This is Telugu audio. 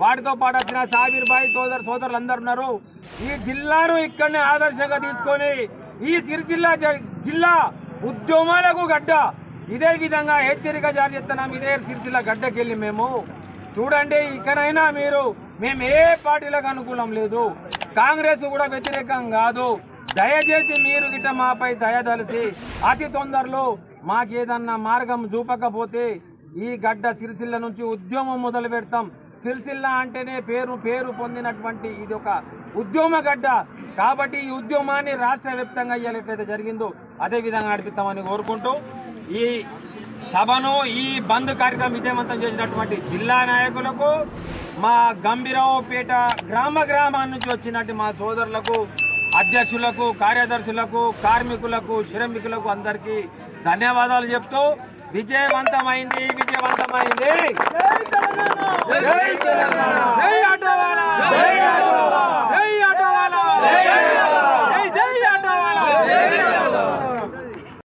వాటితో పాటు వచ్చిన సాబీర్ బాయ్ సోదరు సోదరులు అందరు ఉన్నారు. ఈ జిల్లాను ఇక్కడనే ఆదర్శంగా తీసుకొని ఈ సిరిజిల్లా జ- జిల్లా ఉద్యమాలకు గడ్డ. ఇదే విధంగా హెచ్చరిక జారీ చేస్తున్నాం. ఇదే సిరిజిల్లా గడ్డకెళ్ళి మేము. చూడండి ఇకనైనా మీరు మేము ఏ పార్టీలకు అనుకూలం లేదు. కాంగ్రెస్ కూడా వ్యతిరేకం కాదు. దయచేసి మీరు గిట్ట మాపై దయదలిచి అతి తొందరలో మాకేదన్నా మార్గం చూపకపోతే ఈ గడ్డ సిరిసిల్ల నుంచి ఉద్యమం మొదలు పెడతాం. సిరిసిల్ల అంటేనే పేరు పేరు పొందినటువంటి ఇది ఒక ఉద్యమ గడ్డ. కాబట్టి ఈ ఉద్యమాన్ని రాష్ట్ర వ్యాప్తంగా ఇవాళ ఎట్లయితే జరిగిందో అదే విధంగా నడిపిస్తామని కోరుకుంటూ ఈ సభను ఈ బంద్ కార్యక్రమం విజయవంతం చేసినటువంటి జిల్లా నాయకులకు మా గంభీరావుపేట గ్రామ గ్రామాల నుంచి వచ్చినట్టు మా సోదరులకు అధ్యక్షులకు కార్యదర్శులకు కార్మికులకు శ్రమికులకు అందరికీ ధన్యవాదాలు చెప్తూ విజయవంతమైంది విజయవంతమైంది.